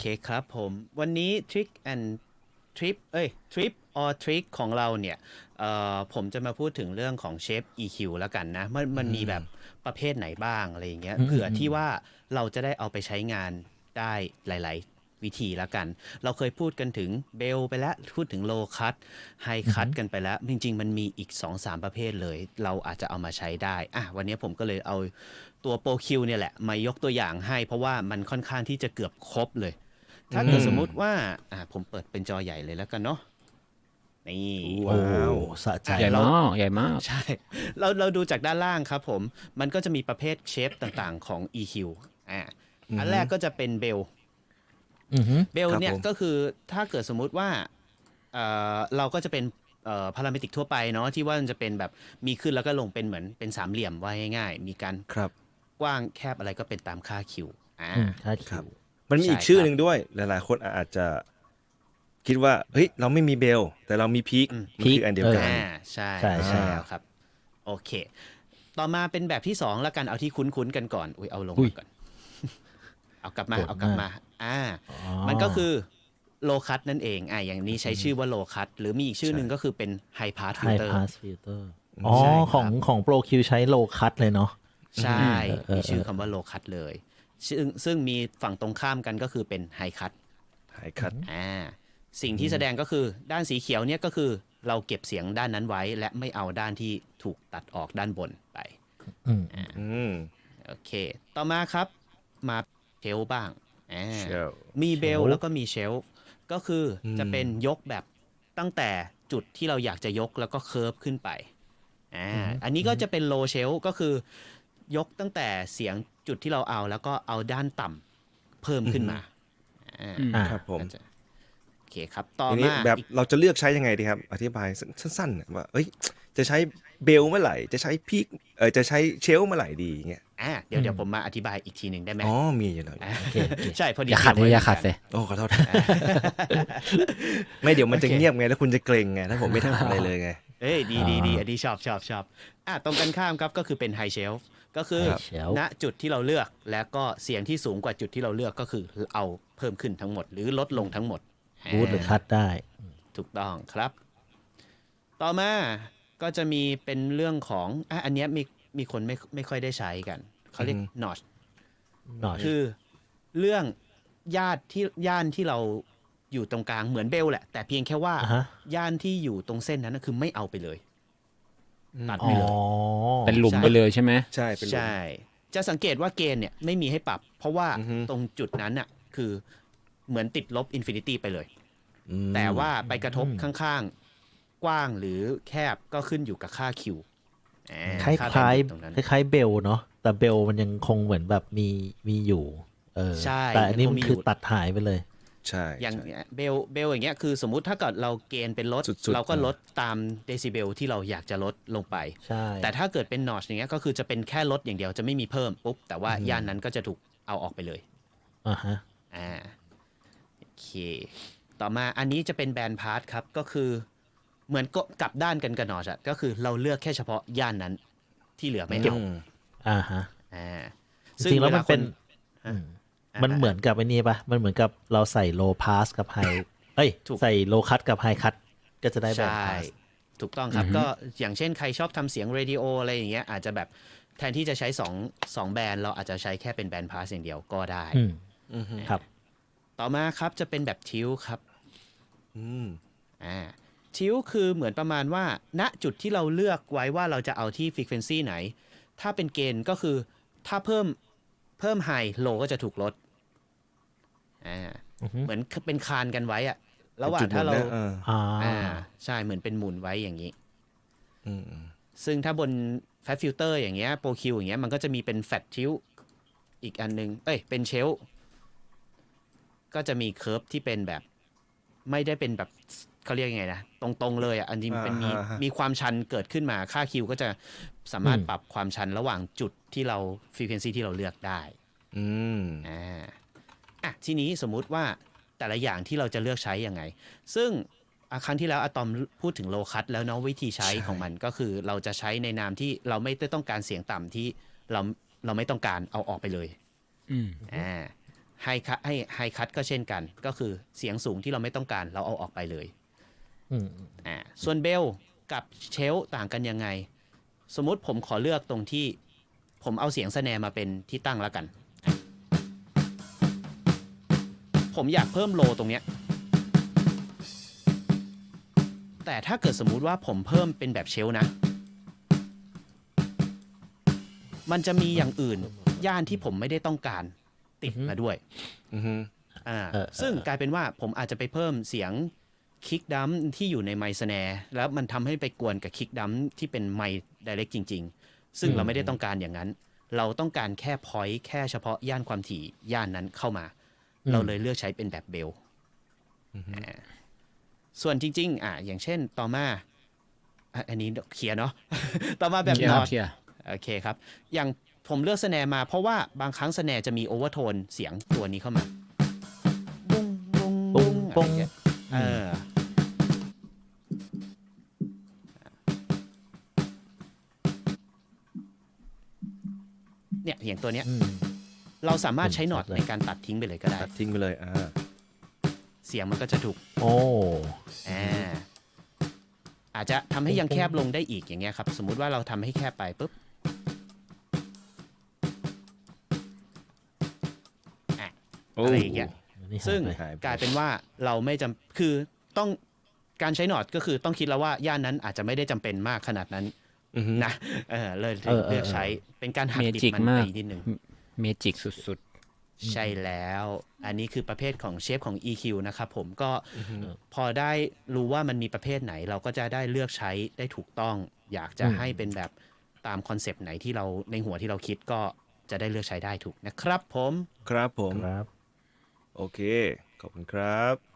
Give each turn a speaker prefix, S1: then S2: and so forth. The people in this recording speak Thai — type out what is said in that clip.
S1: เคครับผม วันนี้ Trick and Trip เอ้ย Trip or Trick ของเราเนี่ยเอ่อผมจะมาพูดถึงเรื่องของเชฟ EQ แล้วกันนะ มันมันมีแบบประเภทไหนบ้างอะไรอย่างเงี้ย
S2: อืม
S1: เผื่อที่ว่าเราจะได้เอาไปใช้งานได้หลาย ๆ วิธีแล้วกัน เราเคยพูดกันถึงเบลไปแล้ว พูดถึงโลคัตไฮคัตกันไปแล้ว จริง ๆ มันมีอีก 2-3 ประเภทเลย เราอาจจะเอามาใช้ได้อะวันนี้ผมก็เลยเอาตัวโปรคิวเนี่ยแหละ มายกตัวอย่างให้ เพราะว่ามันค่อนข้างที่จะเกือบครบเลย ถ้าเกิด
S3: อืม
S1: สมมุติว่า อะผมเปิดเป็นจอใหญ่เลยแล้วกันเนาะนี่
S2: โอ้
S3: ว้าว
S2: สะใจ
S1: อะ
S4: ใหญ่
S1: เรา
S4: มากใหญ่มาก
S1: ใช่ เราเราดูจากด้านล่างครับผม มันก็จะมีประเภทเชฟต่างๆของ EQ อะอันแรกก็จะเป็นเบล
S2: อือหือ
S1: เบล
S3: ครับ
S1: เนี่ย
S3: ผม
S1: ก็คือถ้าเกิดสมมุติว่าเอ่อเราก็จะเป็นพารามิติกทั่วไปเนาะที่ว่ามันจะเป็นแบบมีขึ้นแล้วก็ลงเป็นเหมือนเป็นสามเหลี่ยมว่าง่ายๆ มีการ
S3: ครับ
S1: กว้างแคบอะไรก็เป็นตามค่าคิวอ่า
S2: อืมค่า
S3: ครั
S2: คิ
S3: บ
S2: ว
S3: มันมีอีก
S1: ใช่
S3: ชื่อ
S1: ครับ
S3: หนึ่งด้วย หลายๆ คนอาจจะคิดว่า เฮ้ย เราไม่มีเบล แต่เรามีพีค
S1: อืม
S3: มันคืออันเดียวกัน
S1: อ่าใช่
S2: ใช่ใช่
S1: แล้วครับ โอเค ต่อมาเป็นแบบที่สองแล้วกันเอาที่คุ้นๆกันก่อน อุ้ยเอาลง
S2: อุ้ย
S1: มาก่อน เอากลับมา
S2: โหด
S1: เอากลับ
S2: มาก
S1: มา อ่า
S2: อ๋อ
S1: มันก็คือโลคัตนั่นเองอ่าอย่างนี้ใช้ชื่อว่าโลคัตหรือมีอีกชื่อหนึ่งก็คือเป็นไฮพาสฟิ
S2: ไฮ
S1: ลเตอร์
S2: พาสฟิลเตอร์อ๋อ
S1: ใช่ครับ
S2: ของของโปรคิวใช้โลคัตเลยเนาะ
S1: ใช่
S2: เออเออ
S1: มีชื่อคำว่าโลคัตเลย ซึ่งซึ่งมีฝั่งตรงข้ามกันก็คือเป็นไฮคัต
S3: หายคัด
S1: อ่าสิ่งที่แสดงก็คือด้านสีเขียวเนี่ยก็คือเราเก็บเสียงด้านนั้นไว้ และไม่เอาด้านที่ถูกตัดออกด้านบนไป
S2: อืม
S3: อืม
S1: โอเค ต่อมาครับมาเชลฟ์บ้างอ่า
S3: Shelf
S1: มีเบล
S2: Shelf
S1: แล้วก็มีเชลฟ์ก็คืออ
S3: ม
S1: จะเป็นยกแบบตั้งแต่จุดที่เราอยากจะยกแล้วก็เคิร์ฟขึ้นไปอ่าอันนี้ก็จะเป็นโลเชลก็คือ ยกตั้งแต่เสียงจุดที่เราเอาแล้วก็เอาด้านต่ำเพิ่มขึ้นมาอ่า
S4: อืม
S2: อ่า
S3: ครับผม
S1: ก็จะโอเคครับต่อ
S3: ทีนี้
S1: มา
S3: แบบ
S1: อีก
S3: เราจะเลือกใช้ยังไงดีครับ อธิบายสั้นๆน่ะว่าเอ้ยจะใช้เบลเมื่อไหร่ จะใช้พีคเออจะใช้เชลเมื่อไหร่ดีอย่างเงี้ย
S1: อ่าเดี๋ยวเดี๋ยวผมมาอธิบายอีกทีหนึ่งได้ไหม
S3: อ๋อมีอยู่แล้วา
S2: โอเคโอเค
S1: ใช่พอดี
S4: อย่าขัด
S1: เก็บ
S4: เล
S1: ไว้
S4: ยอย่าขัด
S1: ห
S4: เล
S1: มือน
S4: ย
S1: กัน
S3: โอ้ขอโทษไม่เดี๋ยวมันจะเงียบไงแล้วคุณจะเกรงไงถ้าผมไม่ทำอะไรเลยไง
S1: เอ้ยดีดีดี
S2: อ่า
S1: อันนี้ชอบชอบชอบอะตรงกันข้ามครับก็คือเป็นไฮเชลฟ์ก็คือ
S2: High shelf
S1: ณจุดที่เราเลือกแล้วก็เสียงที่สูงกว่าจุดที่เราเลือกก็คือเอาเพิ่มขึ้นทั้งหมด หรือลดลงทั้งหมด
S2: บูทหรือคัตได้
S1: ถูกต้องครับ ต่อมาก็จะมีเป็นเรื่องของอะอันเนี้ยมีมีคนไม่ไม่ค่อยได้ใช้กันเขาเรียก
S3: อือฮึ
S1: นอช
S2: หน่อย
S1: คือเรื่องญาติที่ย่านที่เรา อยู่ตรงกลางเหมือนเบลแหละ แต่เพียงแค่ว่า
S2: อ่าฮะ
S1: ย่านที่อยู่ตรงเส้นนั้นนะคือไม่เอาไปเลย ตัด
S2: อ๋
S1: ไป
S2: อ
S1: เลย
S4: เป็นหลุมไปเลยใช่ไหม
S3: ใช่เป็นหลุม
S1: ใช่ จะสังเกตว่าเกณฑ์เนี่ยไม่มีให้ปรับ เพราะว่า
S3: อือฮึ
S1: ตรงจุดนั้นน่ะคือเหมือนติดลบอินฟินิตี้ไปเลย
S3: อืม
S1: แต่ว่าไปกระทบข้างๆ กว้างหรือแคบก็ขึ้นอยู่กับค่าคิวอ่า
S2: คล้าย
S1: ค่
S2: คล้าย
S1: แบนด์ตรงนั้น
S2: คล้ายๆเบลเนาะแต่เบลมันยังคงเหมือนแบบมีมีอยู่ เออ
S1: ใช่
S2: แต่อันนี้
S1: ยังค
S2: มั
S1: ง
S2: น
S1: มี
S2: คือ
S1: อยู่
S2: ตัดหายไปเลย
S3: ใช่
S1: อย่าง
S3: ใช่
S1: เนี้ยเบลเบลอย่างเงี้ยคือสมมุติถ้าเกิดเราเกณฑ์เป็นลด
S3: สุดๆ
S1: เราก็ลดตามเดซิเบลที่เราอยากจะลดลงไป
S2: ใช่
S1: แต่ถ้าเกิดเป็นนอชอย่างเงี้ยก็คือจะเป็นแค่ลดอย่างเดียวจะไม่มีเพิ่มปุ๊บ แต่ว่าย่านนั้นก็จะถูกเอาออกไปเลย
S2: อ่าฮะ
S1: อ่าโอเค ต่อมาอันนี้จะเป็นแบนพาร์ทครับก็คือเหมือนก็กลับด้านกันกับนอชอะก็คือเราเลือกแค่เฉพาะย่านนั้นที่เหลือไม่เอา
S3: อืม
S2: อ่าฮะ
S1: อ่า
S2: จริงๆแล้วมันเป็น
S1: ฮะ
S2: อื มมันเหมือนกับไอ้นี่ปะมันเหมือนกับเราใส่โลพาสกับไฮเอ้ย
S1: ถูก
S2: ใส่โลคัตกับไฮคัตก็จะได้แบบ
S1: ใช่
S2: พาส
S1: ถูกต้องครับ
S4: อือฮึ
S1: ก็อย่างเช่นใครชอบทำเสียงเรดิโออะไรอย่างเงี้ยอาจจะแบบแทนที่จะใช้สองสองแบรนด์เราอาจจะใช้แค่เป็นแบรนด์พาสอย่างเดียวก็ได้
S2: อืม
S3: อืม
S2: ครับ
S1: ต่อมาครับจะเป็นแบบทิวครับ
S3: อืม
S1: อ่าทิวคือเหมือนประมาณว่า ณจุดที่เราเลือกไว้ว่าเราจะเอาที่ฟ r ี q u e n c y ไหน ถ้าเป็นเกณฑ์ก็คือถ้าเพิ่มเพิ่มไฮโลก็จะถูกลด อ่า
S2: อือฮึ
S1: เหมือนเป็นคานกันไว้อะระหว่าง
S3: จุด
S1: ถ้าเรา
S3: หมุนนะออ
S2: อ่า
S1: อ่าใช่เหมือนเป็นหมุนไว้อย่างนี้
S3: อืมอืม
S1: ซึ่งถ้าบนแฟตฟิลเตอร์อย่างเงี้ยโปรคิวอย่างเงี้ยมันก็จะมีเป็นแฟตทิวอีกอันนึง เอ้ย เป็นเชลฟ์ก็จะมีเคิร์ฟที่เป็นแบบ ไม่ได้เป็นแบบเขาเรียกยังไงนะตรงๆเลยอะอันนี้เป็นมี
S3: อ่าฮะ
S1: มีความชันเกิดขึ้นมาค่าคิวก็จะสามารถ
S2: อืม
S1: ปรับความชันระหว่างจุดที่เราฟ r ี q u e n c y ที่เราเลือกได้
S3: อืม
S1: อ่า อะทีนี้สมมุติว่าแต่ละอย่างที่เราจะเลือกใช้ยังไง ซึ่งอะครั้งที่แล้วอะตอมพูดถึงโลคัตแล้วเนาะวิธีใช้
S3: ใช่
S1: ของมันก็คือเราจะใช้ในนามที่เราไม่ได้ต้องการเสียงต่ำที่เราเราไม่ต้องการเอาออกไปเลย
S4: อืม
S1: อ่าไไฮคัทให้ไฮคัทก็เช่นกัน ก็คือเสียงสูงที่เราไม่ต้องการเราเอาออกไปเลย
S2: อืม
S1: อ่าส่วนเบลกับเชลต่างกันยังไง สมมุติผมขอเลือกตรงที่ ผมเอาเสียงสแนร์มาเป็นที่ตั้งแล้วกัน ผมอยากเพิ่มโลตรงเนี้ย แต่ถ้าเกิดสมมุติว่าผมเพิ่มเป็นแบบเชลนะ มันจะมีอย่างอื่น ย่านที่ผมไม่ได้ต้องการติดมาด้วย
S3: อือฮึ
S1: อ่า
S2: เออ
S1: ซึ่งกลายเป็นว่าผมอาจจะไปเพิ่มเสียงคิกดัมที่อยู่ในไมค์สแนร์แล้วมันทำให้ไปกวนกับคิกดัมที่เป็นไมค์ไดเรกจริง ๆ ซึ่งเราไม่ได้ต้องการอย่างนั้น เราต้องการแค่พอยต์แค่เฉพาะย่านความถี่ย่านนั้นเข้ามา เราเลยเลือกใช้เป็นแบบเบลอ่าส่วนจริง ๆ อ่าอย่างเช่นต่อมาอะอันนี้เคลียร์เนาะต่อมาแบบ
S4: เคลีย
S1: น
S4: ร์
S1: อต
S4: เคลียร์
S1: โอเคครับ อย่างผมเลือกสแนร์มาเพราะว่าบางครั้งสแนร์จะมีโอเวอร์โทนเสียงตัวนี้เข้ามาบุ้งบุ้ง
S2: ปุ้ง
S1: อะไร
S2: ปุ้ง
S1: เงี้ยเออเนี่ยอย่างตัวเนี้ย
S2: อืม
S1: เราสามารถใช้หนอด
S2: ชัดเลย
S1: ในการตัดทิ้งไปเลยก็ได้
S3: ตัดทิ้งไปเลยอ่า
S1: เสียงมันก็จะถูก
S2: โอ้
S1: อ่าอาจจะทำให้ยังแคบลงได้อีกอย่างเงี้ยครับ สมมุติว่าเราทำให้แคบไปปุ๊บ
S3: โอ้
S1: อะไรอย่างเงี้ย
S2: นี่หาย
S1: ซึ่ง
S2: ไป
S3: หายไป
S1: กลายเป็นว่าเราไม่จำคือต้องการใช้หนอดก็คือต้องคิดแล้วว่าย่านนั้นอาจจะไม่ได้จำเป็นมากขนาดนั้น
S3: อือฮึ
S1: นะเออเลย
S2: เออเออ
S1: เลือกใช้เป็นการหัก
S4: เม
S1: ดิบ
S4: จิก
S1: มัน
S4: มา
S1: ไป
S4: ก
S1: นิดนึง
S4: เมจิกสุด
S1: ใช่แล้ว อันนี้คือประเภทของเชฟของ EQ นะครับผมก็พอได้รู้ว่ามันมีประเภทไหน เราก็จะได้เลือกใช้ได้ถูกต้อง อยากจะให้เป็นแบบตามคอนเซปต์ไหนที่เราในหัวที่เราคิดก็จะได้เลือกใช้ได้ถูกนะครับผม
S3: ครับผม
S2: ครับ
S3: โอเค ขอบคุณครับ